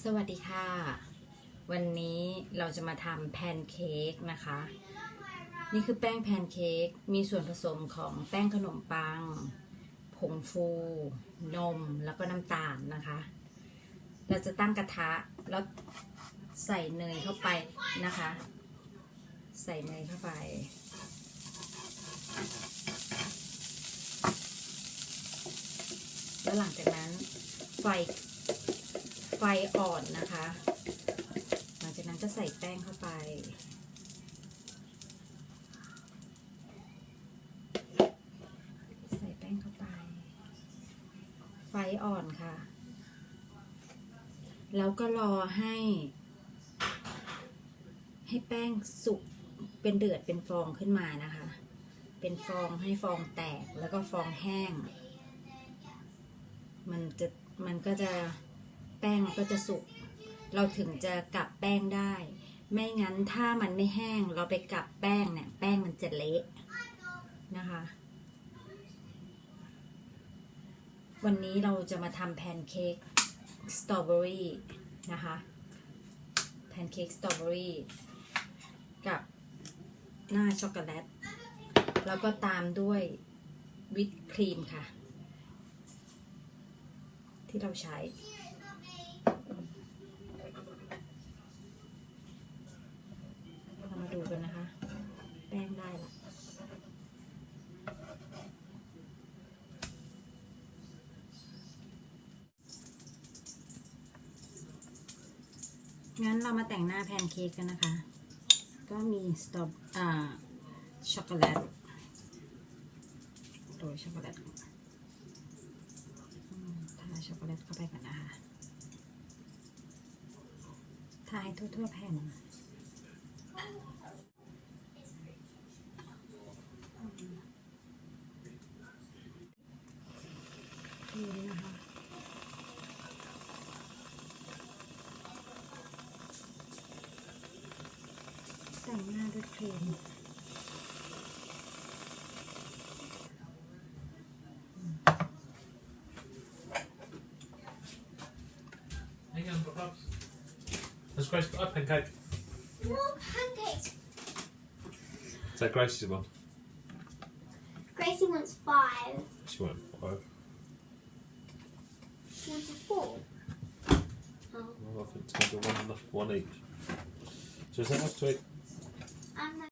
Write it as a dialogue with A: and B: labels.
A: สวัสดีค่ะ วันนี้เราจะมาทำแพนเค้กนะคะ นี่คือแป้งแพนเค้กมีส่วนผสมของแป้งขนมปัง ผงฟู นมแล้วก็น้ำตาลนะคะ เราจะตั้งกระทะแล้วใส่เนยเข้าไปนะคะ ใส่เนยเข้าไปแล้วหลังจากนั้นไฟ ฟอ่อนนะคะ หลังจากนั้นก็ใส่แป้งเข้าไป ใส่แป้งเข้าไป ไฟอ่อนค่ะ แล้วก็รอให้ ให้แป้งสุกเป็นเดือดเป็นฟองขึ้นมานะคะ เป็นฟองให้ฟองแตกแล้วก็ฟองแห้ง มันจะมันก็จะ แป้งมันก็จะสุก เราถึงจะกลับแป้งได้ ไม่งั้นถ้ามันไม่แห้งเราไปกลับแป้งเนี่ยแป้งมันจะเละนะคะ วันนี้เราจะมาทำแพนเค้กสตรอเบอรี่นะคะแพนเค้กสตรอเบอรี่กับหน้าช็อกโกแลต แล้วก็ตามด้วยวิปครีมค่ะ ที่เราใช้ เรามาดูกันนะคะ แป้งได้ละ งั้นเรามาแต่งหน้าแพนเค้กกันนะคะ ก็มีสตรออ่าช็อกโกแลตโรยช็อกโกแลตทาช็อกโกแลตเข้าไปก่อนนะคะทาให้ทั่วๆแผ่น แต่งหน้าด้วยครีม
B: Hang on, got rocks. Has Grace got a pancake?
C: More pancakes.
B: Is that Grace's one?
C: Gracie wants five.
B: She won't five.
C: She wants a four. Oh,
B: Well, I think it's going to be one enough, one each. So is that enough to eat?
C: 安娜。